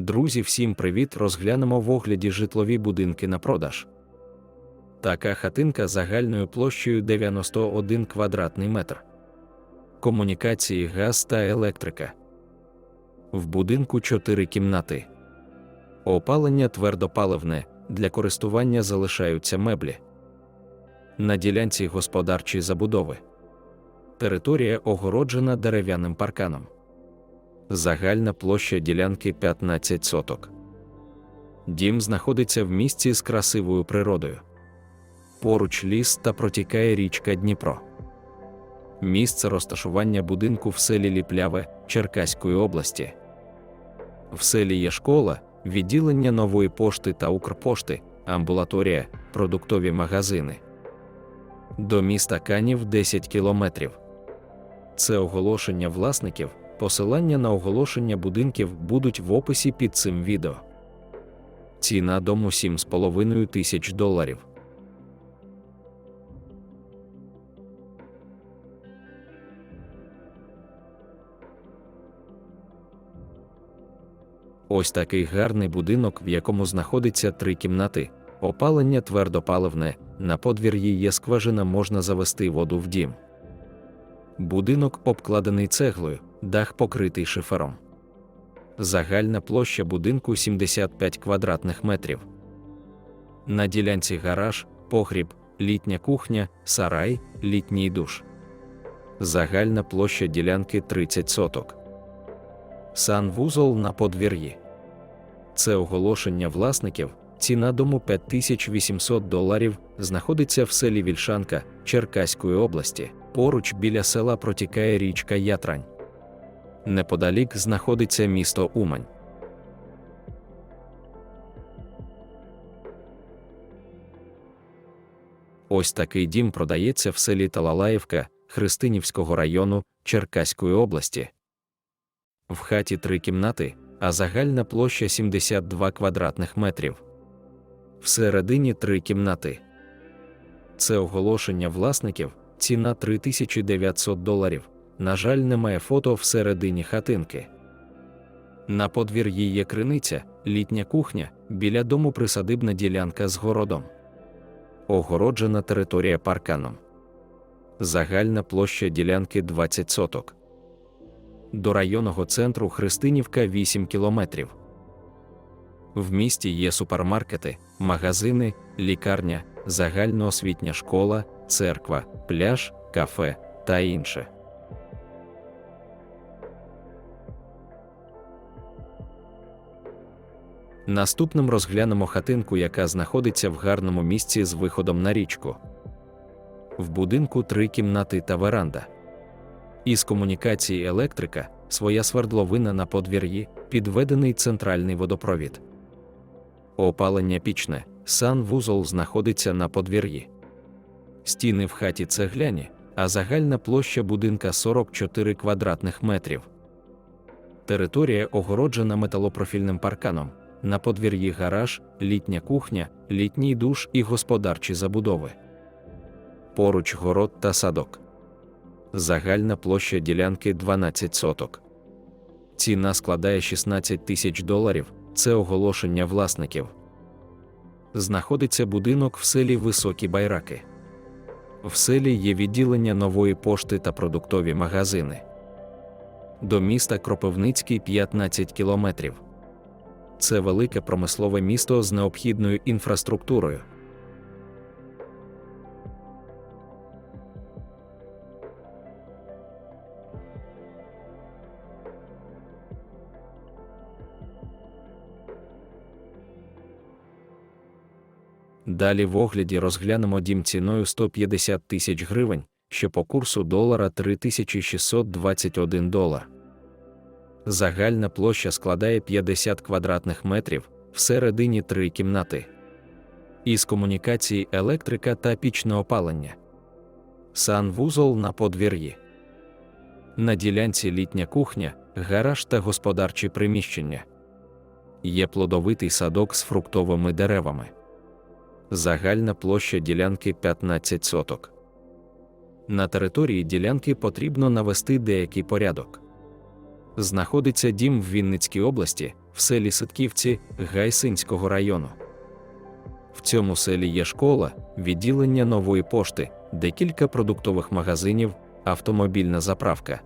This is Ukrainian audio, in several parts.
Друзі, всім привіт! Розглянемо в огляді житлові будинки на продаж. Така хатинка загальною площею 91 квадратний метр. Комунікації газ та електрика. В будинку 4 кімнати. Опалення твердопаливне. Для користування залишаються меблі. На ділянці господарчі забудови. Територія огороджена дерев'яним парканом. Загальна площа ділянки 15 соток. Дім знаходиться в місці з красивою природою. Поруч ліс та протікає річка Дніпро. Місце розташування будинку в селі Ліпляве Черкаської області. В селі є школа, відділення нової пошти та Укрпошти, амбулаторія, продуктові магазини. До міста Канів 10 кілометрів. Це оголошення власників. Посилання на оголошення будинків будуть в описі під цим відео. Ціна дому 7,5 тисяч доларів. Ось такий гарний будинок, в якому знаходиться три кімнати, опалення твердопаливне, на подвір'ї є скважина можна завести воду в дім. Будинок обкладений цеглою, дах покритий шифером. Загальна площа будинку 75 квадратних метрів. На ділянці гараж, погріб, літня кухня, сарай, літній душ. Загальна площа ділянки 30 соток. Санвузол на подвір'ї. Це оголошення власників. Ціна дому 5800 доларів знаходиться в селі Вільшанка Черкаської області. Поруч біля села протікає річка Ятрань. Неподалік знаходиться місто Умань. Ось такий дім продається в селі Талалаївка Христинівського району Черкаської області. В хаті три кімнати, а загальна площа 72 квадратних метрів. Всередині три кімнати. Це оголошення власників, ціна 3900 доларів. На жаль, немає фото всередині хатинки. На подвір'ї є криниця, літня кухня, біля дому присадибна ділянка з городом. Огороджена територія парканом. Загальна площа ділянки 20 соток. До районного центру Христинівка 8 кілометрів. В місті є супермаркети, магазини, лікарня, загальноосвітня школа, церква, пляж, кафе та інше. Наступним розглянемо хатинку, яка знаходиться в гарному місці з виходом на річку. В будинку три кімнати та веранда. Із комунікації електрика, своя свердловина на подвір'ї, підведений центральний водопровід. Опалення пічне, санвузол знаходиться на подвір'ї. Стіни в хаті цегляні, а загальна площа будинка 44 квадратних метрів. Територія огороджена металопрофільним парканом. На подвір'ї гараж, літня кухня, літній душ і господарчі забудови. Поруч город та садок. Загальна площа ділянки 12 соток. Ціна складає 16 тисяч доларів. Це оголошення власників. Знаходиться будинок в селі Високі Байраки. В селі є відділення нової пошти та продуктові магазини. До міста Кропивницький 15 кілометрів. Це велике промислове місто з необхідною інфраструктурою. Далі в огляді розглянемо дім ціною 150 тисяч гривень, що по курсу долара 3621 долар. Загальна площа складає 50 квадратних метрів, всередині три кімнати. Із комунікації електрика та пічне опалення. Санвузол на подвір'ї. На ділянці літня кухня, гараж та господарчі приміщення. Є плодовитий садок з фруктовими деревами. Загальна площа ділянки 15 соток. На території ділянки потрібно навести деякий порядок. Знаходиться дім в Вінницькій області, в селі Ситківці Гайсинського району. В цьому селі є школа, відділення нової пошти, декілька продуктових магазинів, автомобільна заправка.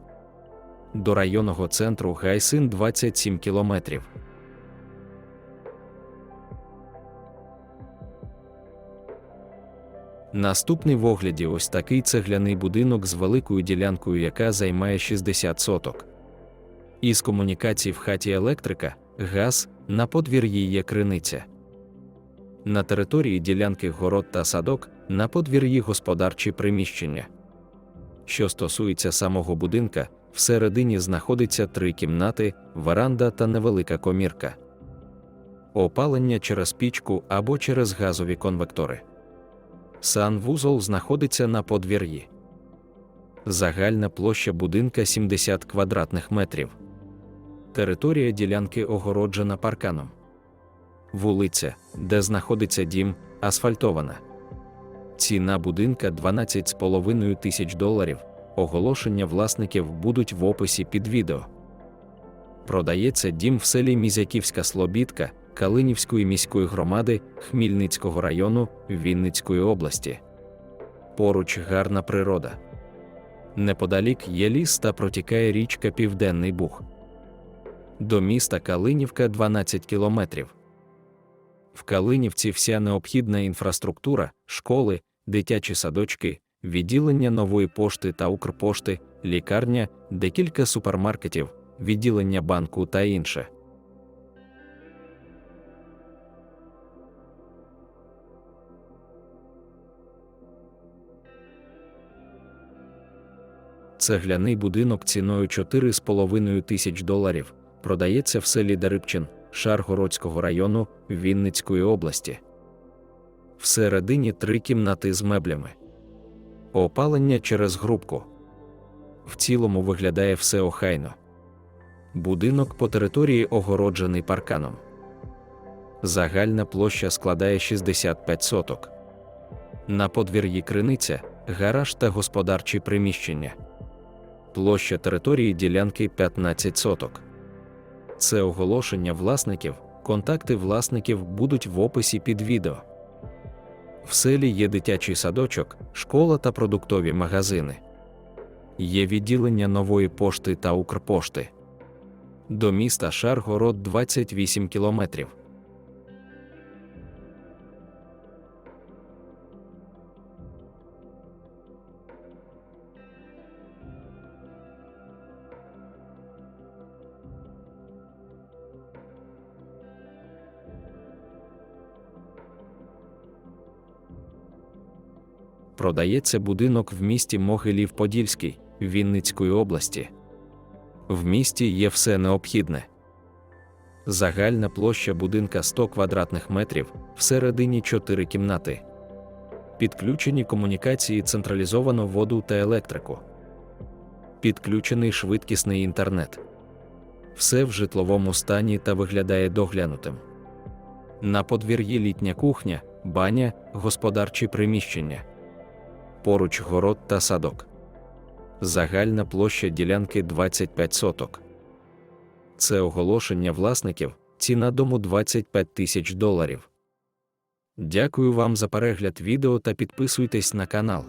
До районного центру Гайсин 27 кілометрів. Наступний в огляді ось такий цегляний будинок з великою ділянкою, яка займає 60 соток. Із комунікацій в хаті електрика, газ, на подвір'ї є криниця. На території ділянки город та садок, на подвір'ї господарчі приміщення. Що стосується самого будинка, всередині знаходиться три кімнати, веранда та невелика комірка. Опалення через пічку або через газові конвектори. Санвузол знаходиться на подвір'ї. Загальна площа будинка 70 квадратних метрів. Територія ділянки огороджена парканом. Вулиця, де знаходиться дім, асфальтована. Ціна будинка 12,5 тисяч доларів. Оголошення власників будуть в описі під відео. Продається дім в селі Мізяківська Слобідка Калинівської міської громади Хмільницького району Вінницької області. Поруч гарна природа. Неподалік є ліс та протікає річка Південний Буг. До міста Калинівка 12 кілометрів. В Калинівці вся необхідна інфраструктура, школи, дитячі садочки, відділення нової пошти та Укрпошти, лікарня, декілька супермаркетів, відділення банку та інше. Цегляний будинок ціною 4,5 тисяч доларів продається в селі Дарибчин, Шаргородського району Вінницької області. Всередині три кімнати з меблями. Опалення через грубку. В цілому виглядає все охайно. Будинок по території огороджений парканом. Загальна площа складає 65 соток. На подвір'ї криниця, гараж та господарчі приміщення. Площа території ділянки 15 соток. Це оголошення власників, контакти власників будуть в описі під відео. В селі є дитячий садочок, школа та продуктові магазини. Є відділення нової пошти та Укрпошти. До міста Шаргород 28 кілометрів. Продається будинок в місті Могилів-Подільський, Вінницької області. В місті є все необхідне. Загальна площа будинка 100 квадратних метрів, всередині 4 кімнати. Підключені комунікації централізовано воду та електрику. Підключений швидкісний інтернет. Все в житловому стані та виглядає доглянутим. На подвір'ї літня кухня, баня, господарчі приміщення. Поруч город та садок. Загальна площа ділянки 25 соток. Це оголошення власників, ціна дому 25 тисяч доларів. Дякую вам за перегляд відео та підписуйтесь на канал.